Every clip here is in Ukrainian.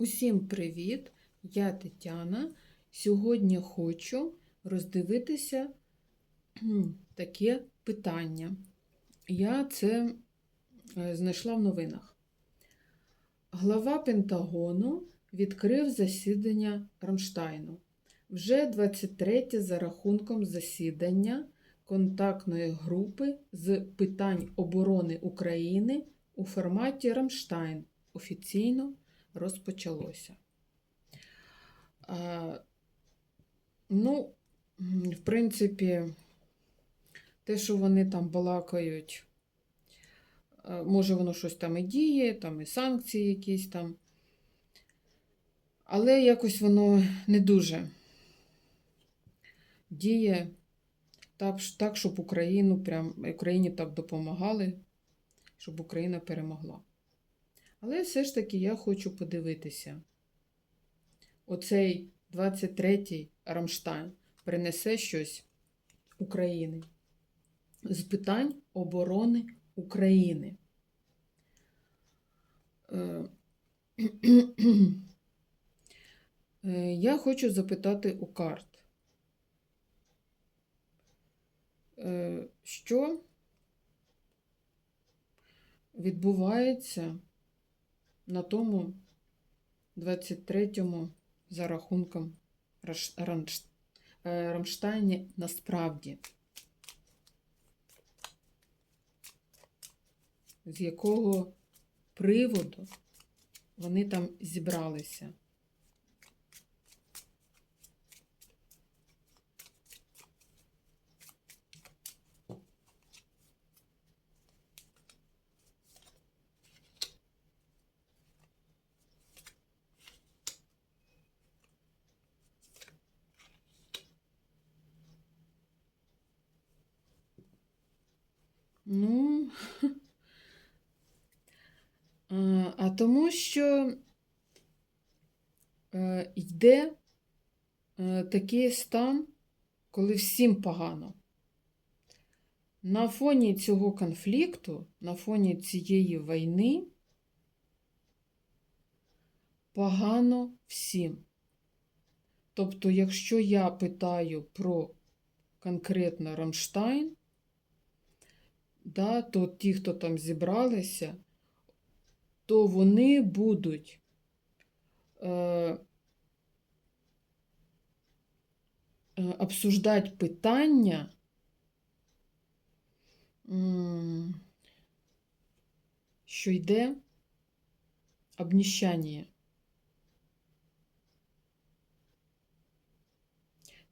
Усім привіт! Я Тетяна. Сьогодні хочу роздивитися таке питання. Я це е, знайшла в новинах. Глава Пентагону відкрив засідання Рамштайну. Вже 23 за рахунком засідання контактної групи з питань оборони України у форматі Рамштайн офіційно розпочалося. Ну, в принципі, те, що вони там балакають, може, воно щось там і діє, там і санкції якісь там. Але якось воно не дуже діє так, щоб Україну прям, Україні так допомагали, щоб Україна перемогла. Але все ж таки я хочу подивитися. Оцей 23-й Рамштайн принесе щось України з питань оборони України. Е, е, Я хочу запитати у карт, е, що відбувається на тому 23-му за рахунком е, Рамштайні насправді. З якого приводу вони там зібралися. Ну, а, а тому що е, йде е, такий стан, коли всім погано. На фоні цього конфлікту, на фоні цієї війни погано всім. Тобто, якщо я питаю про конкретно Рамштайн, да, то ті, хто там зібралися, то вони будуть е, е, обсуждати питання, що йде обніщання.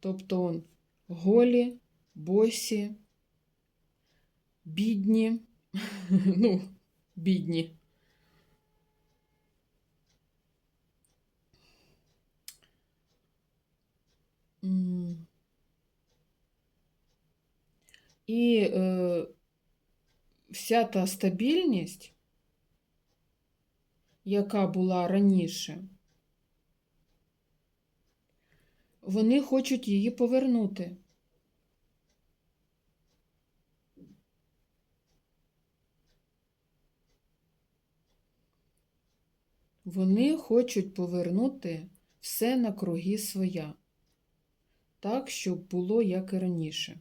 Тобто он, голі, босі, бідні, ну, бідні. І е, вся та стабільність, яка була раніше, вони хочуть її повернути. Вони хочуть повернути все на круги своя, так, щоб було як і раніше.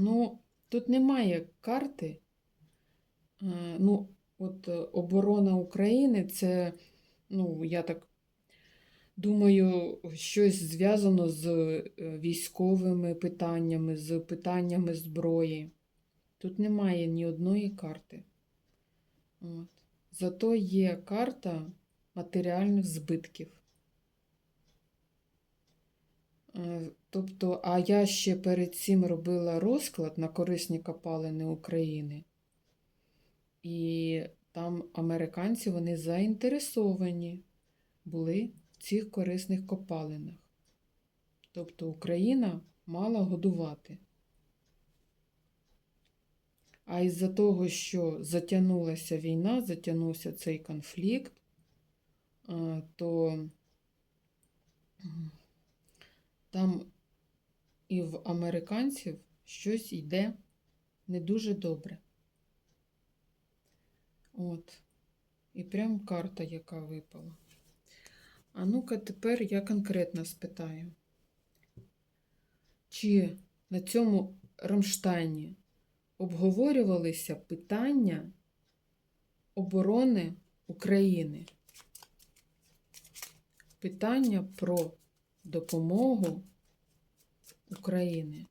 Ну, тут немає карти. Е, Ну, от е, оборона України це, ну, я так думаю, щось зв'язано з е, військовими питаннями, з питаннями зброї. Тут немає ні одної карти. От. Зато є карта матеріальних збитків. Е, Тобто, а я ще перед цим робила розклад на корисні копалини України. І там американці вони заінтересовані були в цих корисних копалинах. Тобто Україна мала годувати. А із-за того, що затягнулася війна, затягнувся цей конфлікт, е, то там і в американців щось йде не дуже добре. От. І прям карта, яка випала. А ну-ка тепер я конкретно спитаю. Чи на цьому Рамштайні обговорювалися питання оборони України? Питання про допомогу України.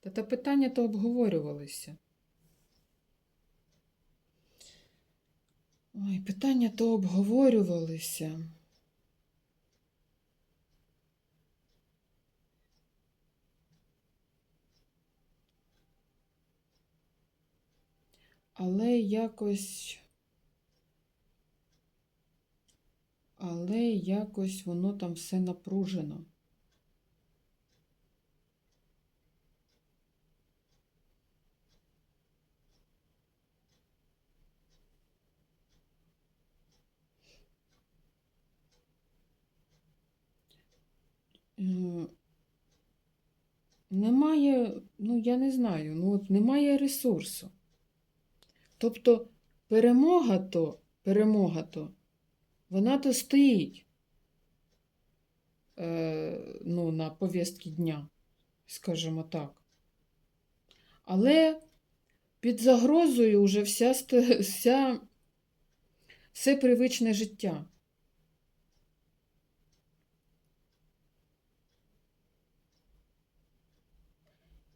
Та та питання то обговорювалися. Ой, питання то обговорювалися. Але якось. Але якось воно там все напружено. Немає, ну я не знаю, ну от немає ресурсу. Тобто перемога то, перемога то, вона то стоїть е, ну, на повістки дня, скажімо так. Але під загрозою вже вся, вся, все привичне життя.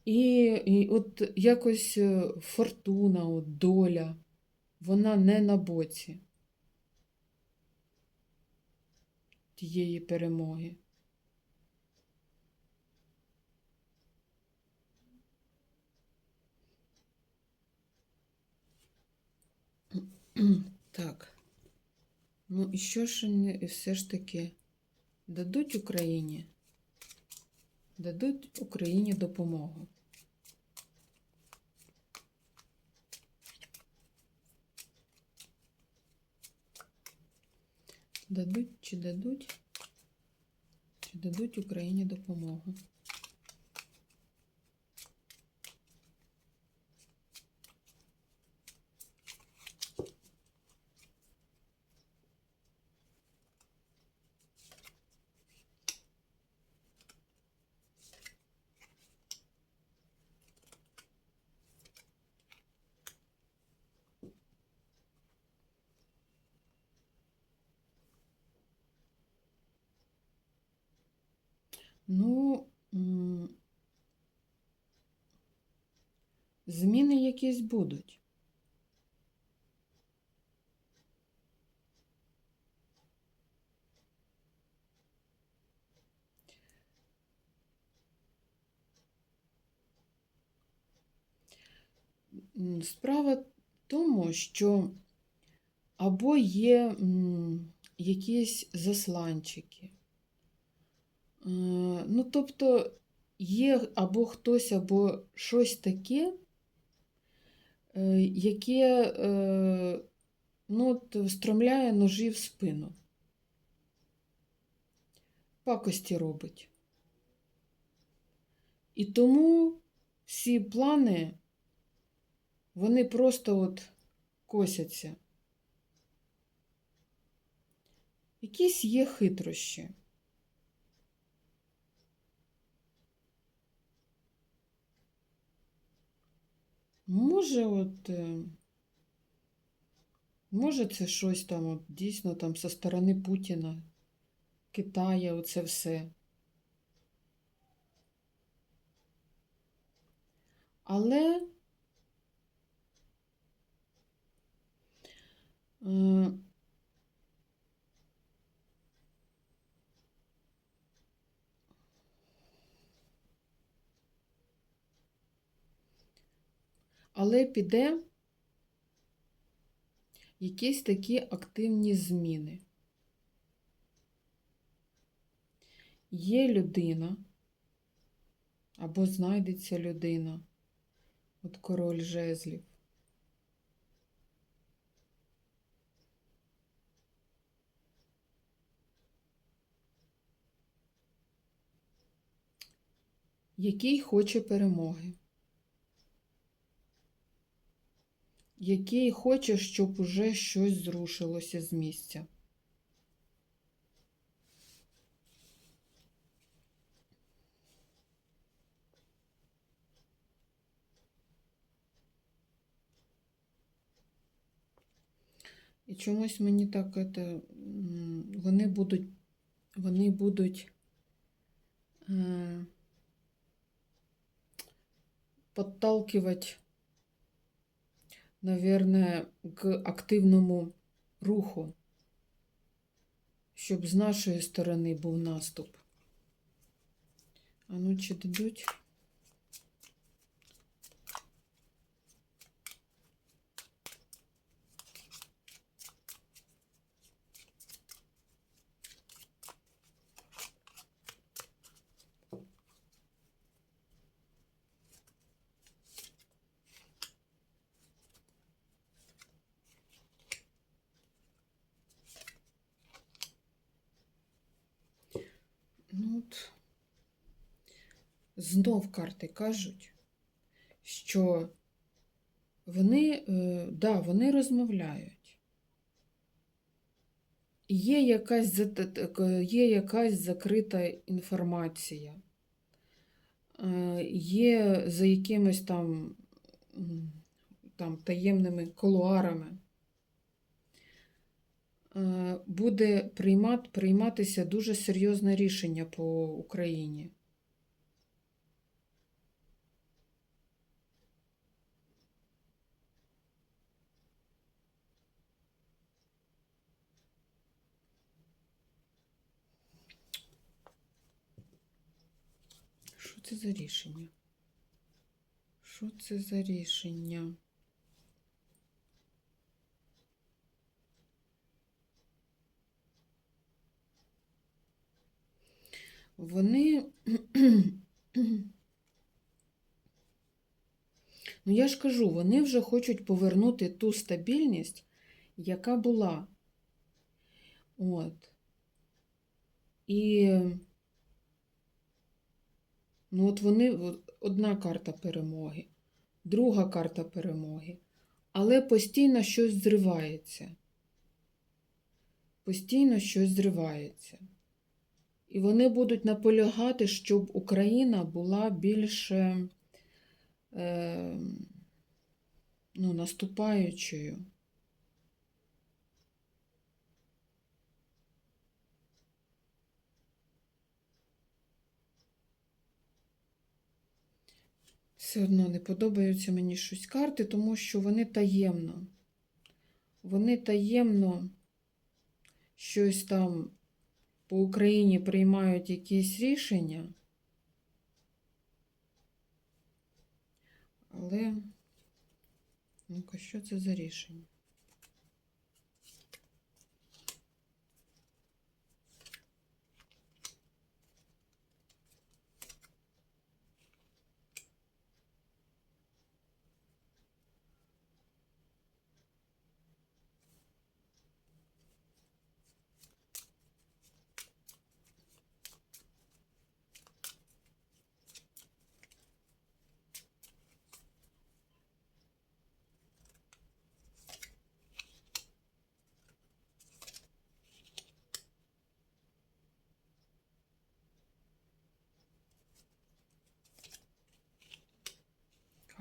І, і от якось е, фортуна, от доля, вона не на боці тієї перемоги. Так. Ну і що ж все ж таки дадуть Україні? Дадуть Україні допомогу. Дадуть чи дадуть? Чи дадуть Україні допомогу? Ну, зміни якісь будуть. Справа в тому, що або є якісь засланчики. Е, Ну, тобто є або хтось, або щось таке, е, яке е, ну, от, встромляє ножі в спину. Пакості робить. І тому всі плани, вони просто от косяться. Якісь є хитрощі. Може, от, е, може, це щось там, от, дійсно там со сторони Путіна, Китая, оце все. Але але піде якісь такі активні зміни. Є людина, або знайдеться людина, От король жезлів. Який хоче перемоги. Який хоче, щоб уже щось зрушилося з місця. І чомусь мені так м, вони будуть, вони будуть е, подталкивать, наверное, к активному руху, щоб з нашої сторони був наступ. А ну, чи дадуть? Ну, от, знов карти кажуть, що вони, е, да, вони розмовляють. Є якась, є якась закрита інформація, е, є за якимись там, там таємними колуарами. Е, Буде приймат, прийматися дуже серйозне рішення по Україні. Що це за рішення? Що це за рішення? Вони. Ну, я ж кажу, вони вже хочуть повернути ту стабільність, яка була. От. І ну, от вони, одна карта перемоги, друга карта перемоги, але постійно щось зривається. Постійно щось зривається. І вони будуть наполягати, щоб Україна була більше е, ну, наступаючою. Все одно не подобаються мені щось карти, тому що вони таємно. Вони таємно щось там по Україні приймають якісь рішення, але ну-ка, що це за рішення?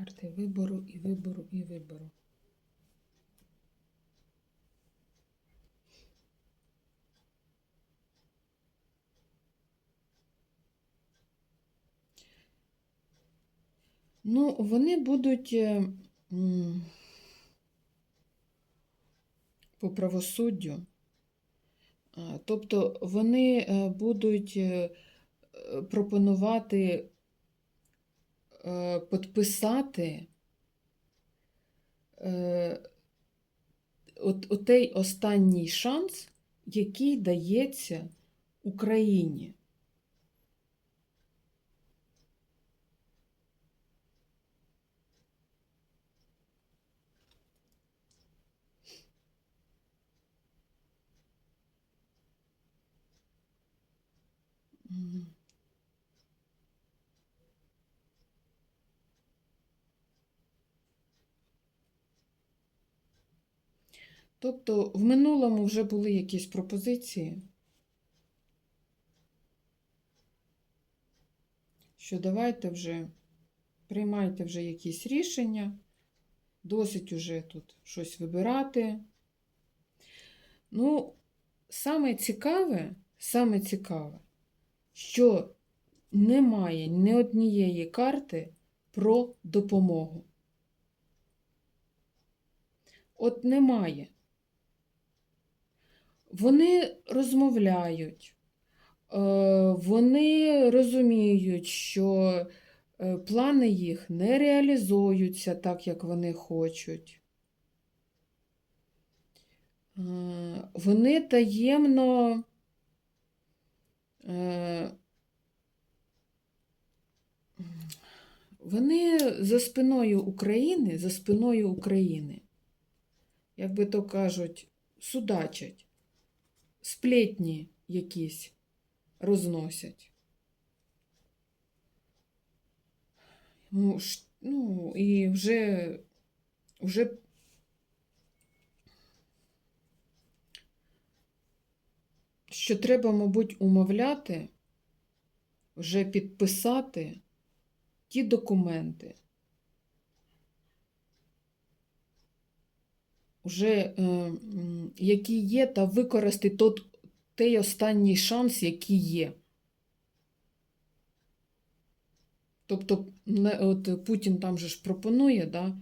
Карти вибору і вибору і вибору. Ну, вони будуть е, по правосуддю. Тобто вони е, будуть е, е, пропонувати е, підписати е, отей останній шанс, який дається Україні. Mm-hmm. Тобто в минулому вже були якісь пропозиції, що давайте вже приймайте вже якісь рішення, досить уже тут щось вибирати. Ну, саме цікаве, саме цікаве, що немає ні однієї карти про допомогу. От немає. Вони розмовляють, е, вони розуміють, що е, плани їх не реалізуються так, як вони хочуть. Е, Вони таємно вони за спиною України, за спиною України, як би то кажуть, судачать, сплетні якісь розносять. Ну, ну і вже, вже що треба, мабуть, умовляти, вже підписати ті документи, вже, е, які є, та використати тот, той останній шанс, який є. Тобто, от Путін там же ж пропонує, да,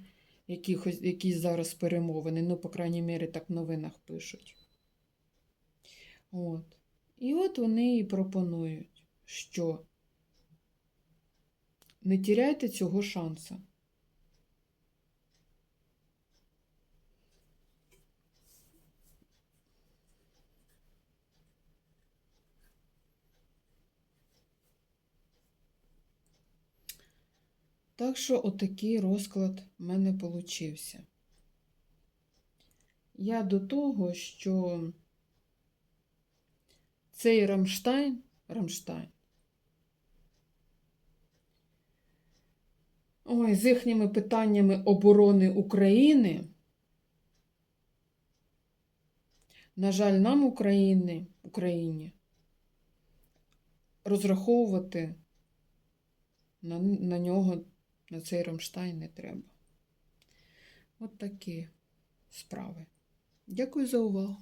якихось, якісь зараз перемовини, ну, по крайній мірі, так в новинах пишуть. От. І от вони і пропонують, що не тіряйте цього шансу. Так що отакий розклад в мене получився. Я до того, що цей Рамштайн, Рамштайн, ой, з їхніми питаннями оборони України, на жаль, нам України, Україні розраховувати на, на нього, на цей Рамштайн не треба. От такі справи. Дякую за увагу.